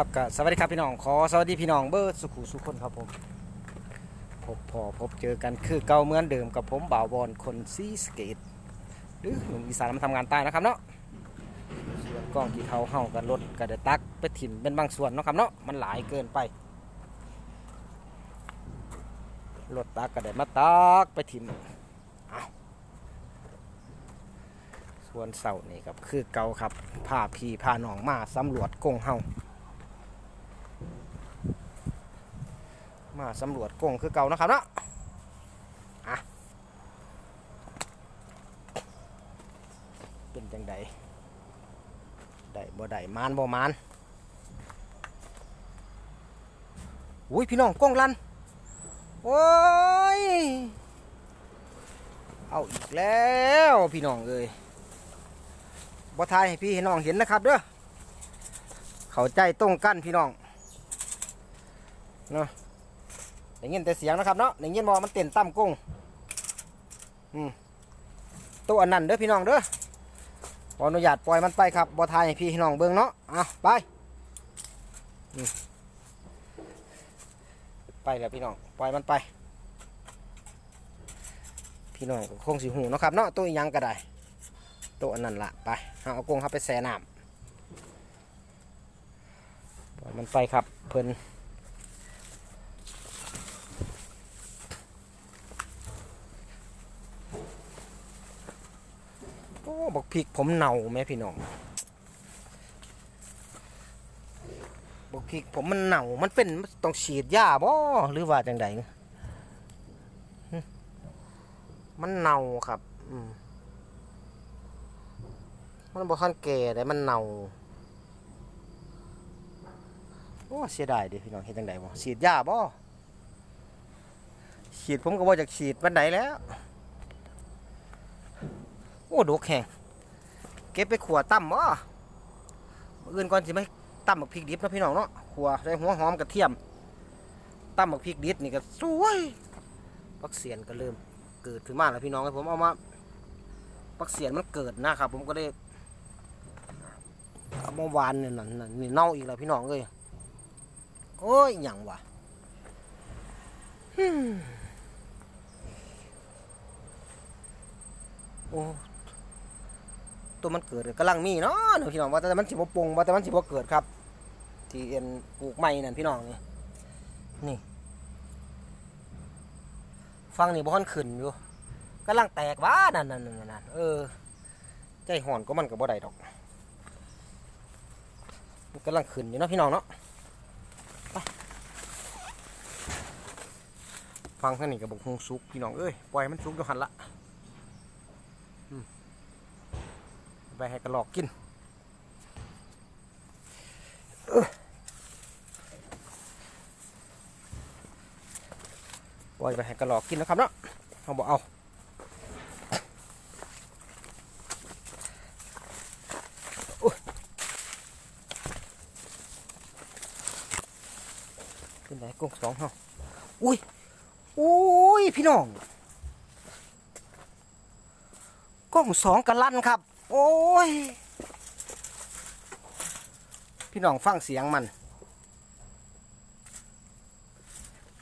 ครับก็สวัสดีครับพี่น้องขอสวัสดีพี่น้องเบิร์ดสุขุสุขคนครับผมพบพอพบเจอกันคือเก่าเหมือนเดิมกับผมบ่าวบอลคนซีสเกตหรือหนุ่มอีสานมาทำงานใต้นะครับเนาะส่วนกล้องที่เขาเฮากันรถกระเดตักไปถิ่มเป็นบางส่วนเนาะครับเนาะมันหลายเกินไปรถตักกระเดมาตักไปถิ่มเอาส่วนเสานี่ครับคือเก่าครับพาพี่พาน้องมาสำรวจกงเฮา มาสำรวจกงคือเก่านะครับเนาะอะเป็นจังใดได้บ่ได้มานบ่มานอุ้ยพี่น้องก้องลันโอ้ยเอาอีกแล้วพี่น้องเอ้ยบ่ทายให้พี่ให้น้องเห็นนะครับเด้อเข้าใจตรงกันพี่น้องเนาะ ได้ยินแต่เสียงนะครับเนาะได้ยินบอมันเต้นต่ำกุ้งอืมตัวอันนั้นเด้อพี่น้องเด้อขออนุญาตปล่อยมันไปครับบอทายให้พี่น้องเบิ่งเนาะอะไปไปแล้วพี่น้องปล่อยมันไป พี่น้องคงสิหูนะครับเนาะตัวยังก็ได้ตัวอันนั้นละไปเอากุ้งเข้าไปแช่น้ำปล่อยมันไปครับเพิ่น บอกพริกผมเน่าไหมพี่น้องบอกพริกผมมันเน่ามันเป็นต้องฉีดยาบ่หรือว่าจังใดมันเน่าครับอืมมันบ่คันแก่แต่มันเน่าโอ้เสียดายดิพี่น้องเฮ็ดจังใดบ่ฉีดยาบ่ฉีดผมก็บ่จากฉีดวันไหนแล้ว โอ้ดกแห้ง เก็บไปขัวตั้มบ่มื้ออื่นก่อนสิมาตั้มบักพริกดิบนะพี่น้องเนาะขัวใส่หัวหอมกระเทียมตั้มบักพริกดิบนี่ก็สวยปักเสียนก็เริ่มเกิดขึ้นมาแล้วพี่น้องครับผมเอามาปักเสียนมันเกิดนะครับ ผมก็ได้เอามาวานเนี่ยนั่นนี่เน่าอีกแล้วพี่น้องเอ้ยโอ้ยหยังวะโอ้ ตัวมันเกิดกำลังมีเนาะเดี๋ยวพี่น้องว่าแต่มันสิบ่ปรุงว่าแต่มันสิบ่เกิดครับ ที่เอ็นปลูกใหม่นั่นพี่น้องนี่นี่ฟังนี่บ่ค่อนขึ้นอยู่กำลังแตกว้านั่นนั่นนั่นเออใจห่อนก็มันก็บ่ได้ดอกมันกำลังขึ้นอยู่เนาะพี่น้องเนาะฟังท่านี้กับบกฮงสุกพี่น้องเอ้ยปล่อยมันสุกอยู่หันละ ไปให้กระหลอกกินเอ้อปล่อยไปให้กระหลอกกินนะครับเนาะเอาบอกเอาอุ๊ยขึ้นไหนกุ้งสองเฮาอุ้ย อุ้ย พี่น้องกล้องสองกะลั่นครับ โอ้ย พี่น้องฟังเสียงมัน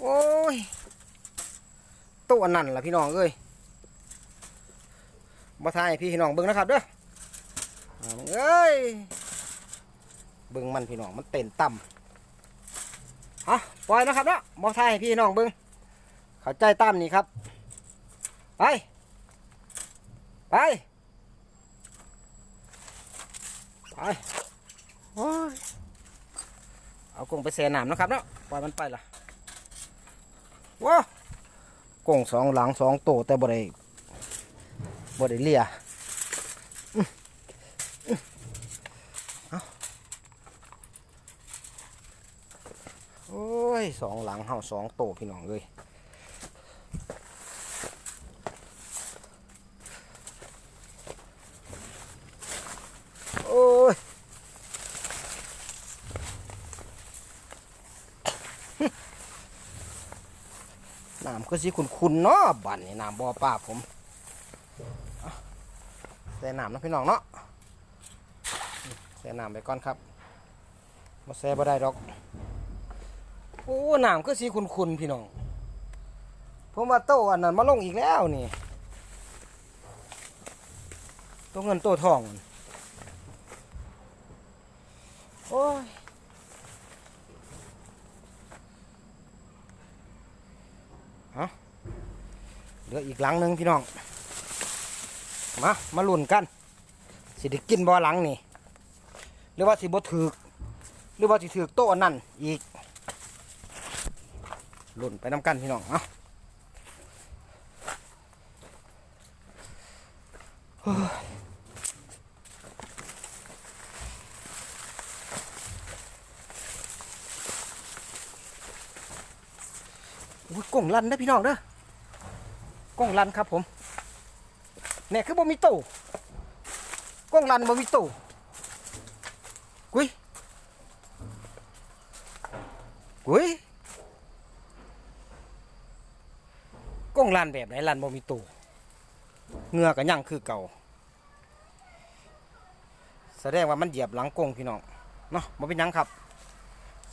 โอ้ย ตัวนั่นล่ะพี่น้องเอ้ยมาทายพี่น้องเบิ้งนะครับเด้อเอ้ย เบิ้งมันพี่น้องมันเต้นต่ำฮะปล่อยนะครับเนาะมาทายพี่น้องเบิ้งเข้าใจตามนี่ครับ ไป ไป ไปโอ้ย เอากงไปแช่น้ำนะครับเนาะปล่อยมันไปล่ะว้ากงสองหลังสองโตแต่บ่ได้บ่ได้เลียอื้ออื้อเอาโอ้ยสองหลังเฮาสองโตพี่น้องเลย โอ้ย น้ำ ก็สิคุณๆเนาะบันนี่น้ำบ่อป้าผมใส่น้ำนะพี่น้องเนาะใส่น้ำไปก่อนครับมาแซ่บ่ได้ดอกโอ้น้ำก็สีขุนๆพี่น้องผมว่าโตอันนั้นมาลงอีกแล้วนี่ตัวเงินตัวทอง โอ้ย ฮะเหลืออีกหลังหนึ่งพี่น้อง มา มาลุ่นกัน สิได้กินบ่อหลังนี่ หรือว่าสิบ่ถือหรือว่าสิถือโต๊ะนนั่นอีกลุ่นไปน้ำกันพี่น้องเอาเฮ้ยโอ้ยกล่องลันนะพี่น้องเด้อกล่องลันครับผมเนี่ยคือบ่มีตู้กล่องลันบ่มีตู้กุยกุยกล้องลานแบบไหนลานบ่มีตู้เงือกันยังคือเก่า แสดงว่ามันเหยียบหลังกงพี่น้องเนาะบ่เป็นยังครับ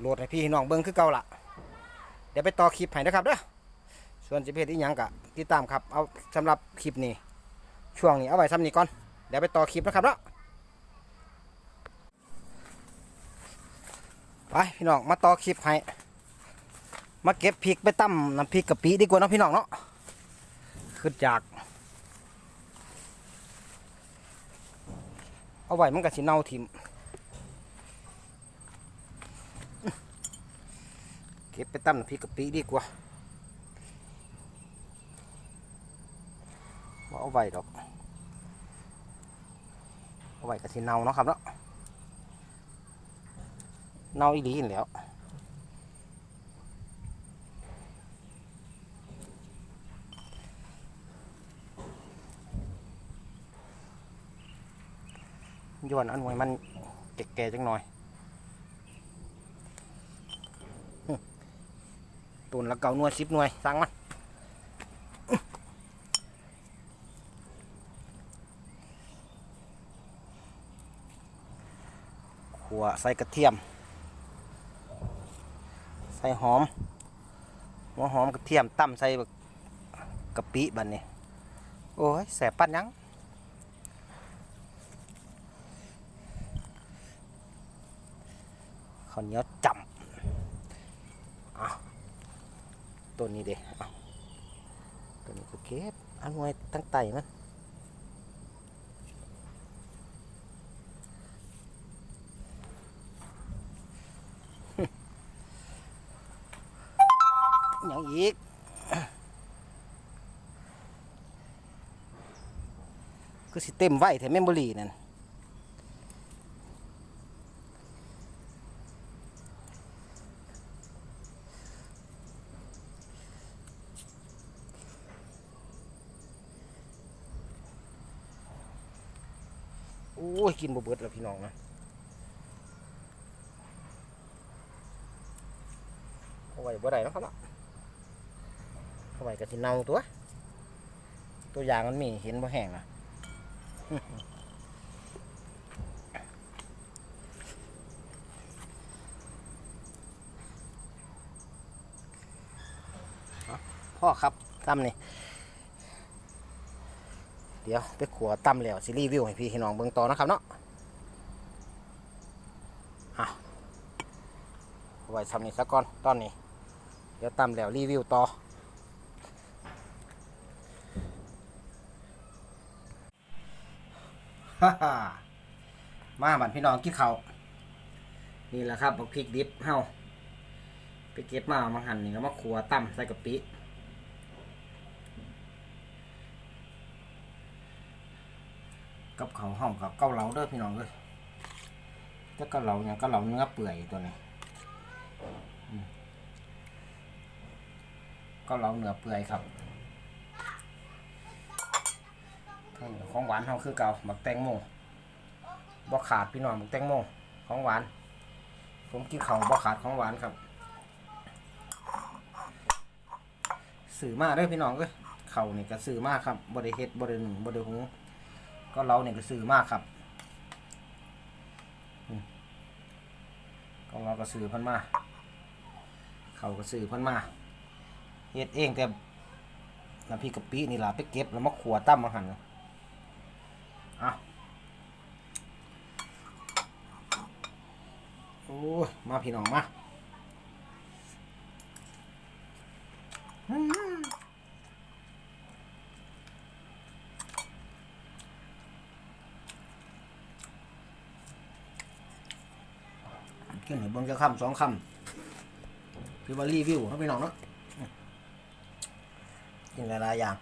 โหลดให้พี่น้องเบิ่งคือเก่าละ เดี๋ยวไปต่อคลิปให้นะครับเด้อส่วนจะเพจอีหยังกะติดตามครับเอาสำหรับคลิปนี้ ช่วงนี้เอาไว้ซ้ำนี้ก่อนเดี๋ยวไปต่อคลิปนะครับเนาะไปพี่น้องมาต่อคลิปให้มาเก็บพริกไปตั้มน้ำพริกกะปิดีกว่านะพี่น้องเนาะขึ้นจากเอาไว้มันก็สิเน่าทิมเก็บไป ตั้มน้ำพริกกะปิดีกว่าบ่เอาไว้ดอก เอาไว้ก็สิเน่าเนาะครับเนาะ เน่าอีหลีนแล้วย้อนอันไว้มันแก่ๆจังหน่อย ตุนละเก่าหน่วยสิบหน่วยสั่งมันขัวใส่กระเทียม ใส่หอมหัวหอมกระเทียมตั้มใส่กะปิบัดนี้โอ้ยแสบปัดยังข้าวเหนียวจำอะ ตัวนี้เด้อะตัวนี้ก็เก็บอันไว้ตั้งไตมันอย่างอีกคือสิเต็มไว้แถมเมมโมรีนั่น อ้ยกินบ่เบิดแล้วพี่น้องนะเอาไว้บ่ได้นะครับเนาะเอาไว้ก็สิเน่าตัว ตัวอย่างมันมีเห็นบ่แห้งนะพ่อครับตำนี่ ดี๋ยวไปขัวตำแล้วสิรีวิวให้พี่ให้น้องเบิ่งต่อนะครับเนาะอะไว้ทำนี่ซะก่อนตอนนี้ เดี๋ยวตำแล้วรีวิวต่อฮ่าฮ่ามาบันพี่น้องกินข้านี่แหละครับบักพริกดิบเฮาไปเก็บมามาหั่นนี่แล้วมาขัวตำใส่กะปิ กับเขาวห้องกับเกาเหลาเด้อพี่น้องเอ้ยจะเกาเหลาเนี่ยเกาเหลาเนื้อเปื่อยตัวนี้เกาเหลาเนื้อเปื่อยครับของหวานเขาคือเก่าหมักแตงโมบ่ขาดพี่น้องหมักแตงโมของหวาน ผมกินเขาวบ่ขาดของหวานครับสื่อมากเด้อพี่น้องเอ้ยเขานี่ก็สื่อมากครับบริเฮ็ดบริหนึ่งบริหุง ก็เราเนี่ยก็ซื้อมากครับก็เราก็ซื้อพันมา เขาก็ซื้อพันมาเฮ็ดเองแต่น้ำพริกกะปินี่ล่ะไปเก็บแล้วมาขัวตั้มมาหั่นอะโอ้มาพี่น้องมา อืมกินให้เบิ่งจะคำสองคำคือว่ารีวิวให้พี่น้องเนาะกินหลายๆอย่าง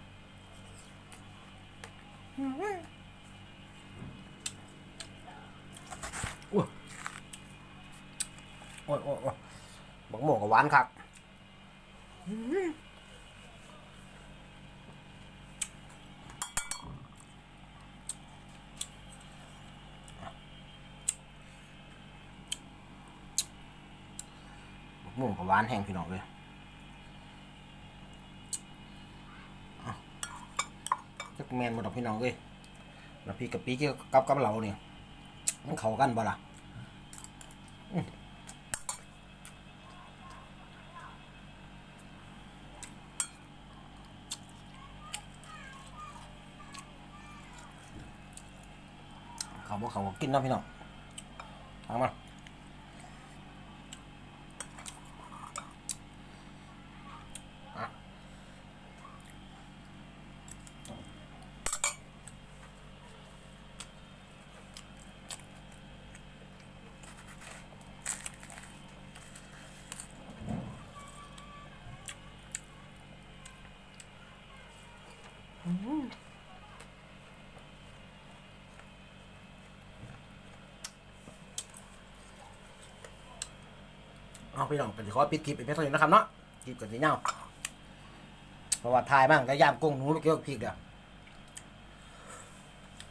โอ้ยโอ้ยโอ้ยบักหมกับหวานคักบักโมกับ หวานแห้งพี่น้องเลยจักแมนหมดดกพี่น้องเอ้ยแล้วพี่กับปีกกับกับเราเนี่ยมันเข้ากันบ่ล่ะเขาบ่เขากินนะพี่น้องเอามา เอาพี่น้องก็นขอปิดคลิปไปเพียงเท่านี้นะครับเนาะคลิปกันสีเน่าเพราะว่าถ่ายบ้างก็ย่ามกุ้งหนูลูกเกี่ยวกับพริกเด้อ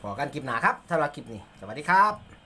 ขอกันคลิปหนาครับถ้าเราคลิปนี้ สวัสดีครับ